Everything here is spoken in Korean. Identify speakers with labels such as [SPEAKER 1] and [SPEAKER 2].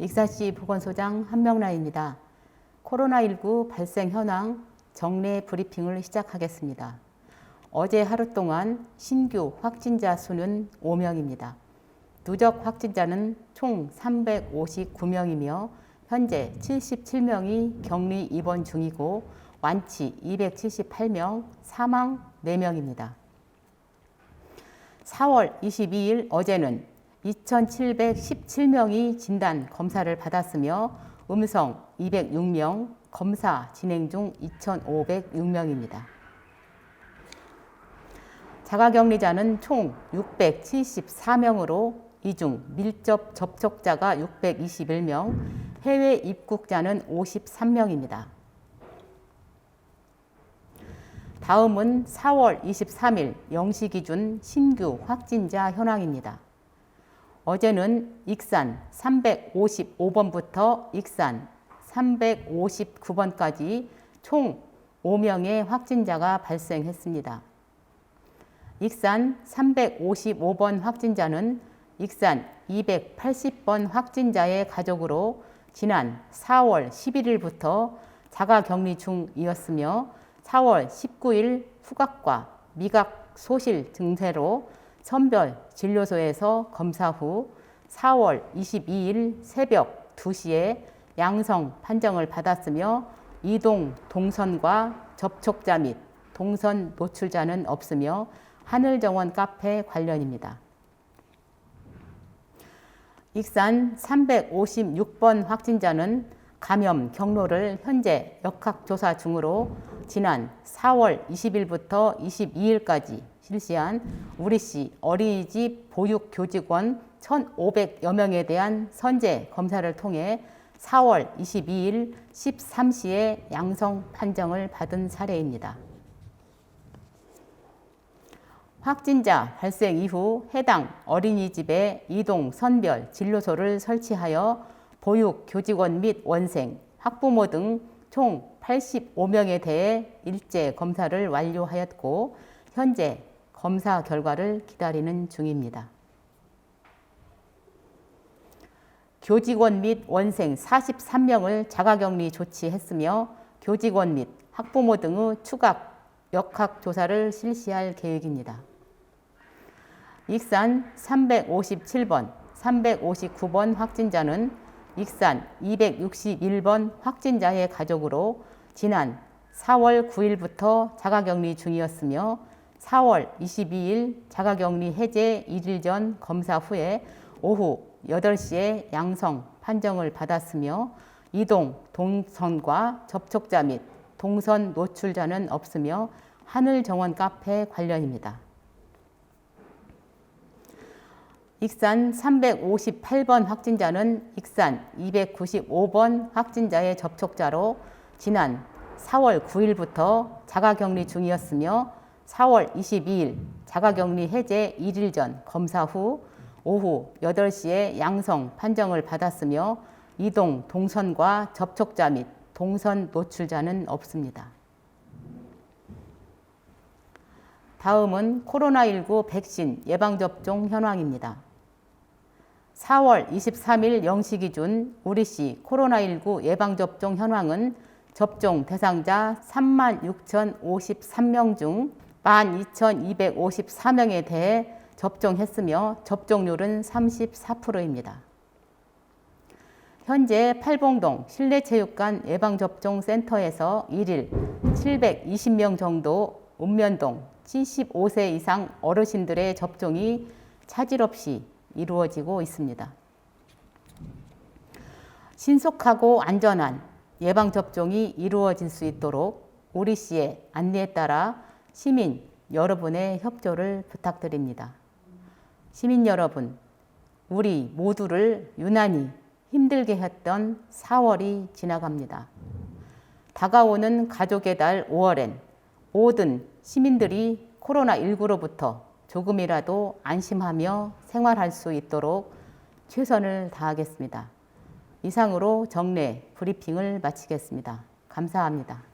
[SPEAKER 1] 익산시 보건소장 한명라입니다. 코로나19 발생 현황 정례 브리핑을 시작하겠습니다. 어제 하루 동안 신규 확진자 수는 5명입니다. 누적 확진자는 총 359명이며 현재 77명이 격리 입원 중이고 완치 278명, 사망 4명입니다. 4월 22일 어제는 2,717명이 진단 검사를 받았으며 음성 206명, 검사 진행 중 2,506명입니다. 자가격리자는 총 674명으로 이 중 밀접 접촉자가 621명, 해외 입국자는 53명입니다. 다음은 4월 23일 0시 기준 신규 확진자 현황입니다. 어제는 익산 355번부터 익산 359번까지 총 5명의 확진자가 발생했습니다. 익산 355번 확진자는 익산 280번 확진자의 가족으로 지난 4월 11일부터 자가 격리 중이었으며 4월 19일 후각과 미각 소실 증세로 선별 진료소에서 검사 후 4월 22일 새벽 2시에 양성 판정을 받았으며 이동 동선과 접촉자 및 동선 노출자는 없으며 하늘정원 카페 관련입니다. 익산 356번 확진자는 감염 경로를 현재 역학조사 중으로 지난 4월 20일부터 22일까지 실시한 우리시 어린이집 보육 교직원 1,500여 명에 대한 선제 검사를 통해 4월 22일 13시에 양성 판정을 받은 사례입니다. 확진자 발생 이후 해당 어린이집에 이동 선별 진료소를 설치하여 보육 교직원 및 원생, 학부모 등 총 85명에 대해 일제 검사를 완료하였고 현재 검사 결과를 기다리는 중입니다. 교직원 및 원생 43명을 자가격리 조치했으며 교직원 및 학부모 등의 추가 역학 조사를 실시할 계획입니다. 익산 357번, 359번 확진자는 익산 261번 확진자의 가족으로 지난 4월 9일부터 자가격리 중이었으며 4월 22일 자가격리 해제 1일 전 검사 후에 오후 8시에 양성 판정을 받았으며 이동 동선과 접촉자 및 동선 노출자는 없으며 하늘정원 카페 관련입니다. 익산 358번 확진자는 익산 295번 확진자의 접촉자로 지난 4월 9일부터 자가격리 중이었으며 4월 22일 자가격리 해제 1일 전 검사 후 오후 8시에 양성 판정을 받았으며 이동 동선과 접촉자 및 동선 노출자는 없습니다. 다음은 코로나19 백신 예방접종 현황입니다. 4월 23일 0시 기준 우리시 코로나19 예방접종 현황은 접종 대상자 36,053명 중 12,254명에 대해 접종했으며 접종률은 34%입니다. 현재 팔봉동 실내체육관 예방접종센터에서 1일 720명 정도 읍면동 75세 이상 어르신들의 접종이 차질 없이 이루어지고 있습니다. 신속하고 안전한 예방접종이 이루어질 수 있도록 우리 씨의 안내에 따라 시민 여러분의 협조를 부탁드립니다. 시민 여러분, 우리 모두를 유난히 힘들게 했던 4월이 지나갑니다. 다가오는 가족의 달 5월엔 모든 시민들이 코로나19로부터 조금이라도 안심하며 생활할 수 있도록 최선을 다하겠습니다. 이상으로 정례 브리핑을 마치겠습니다. 감사합니다.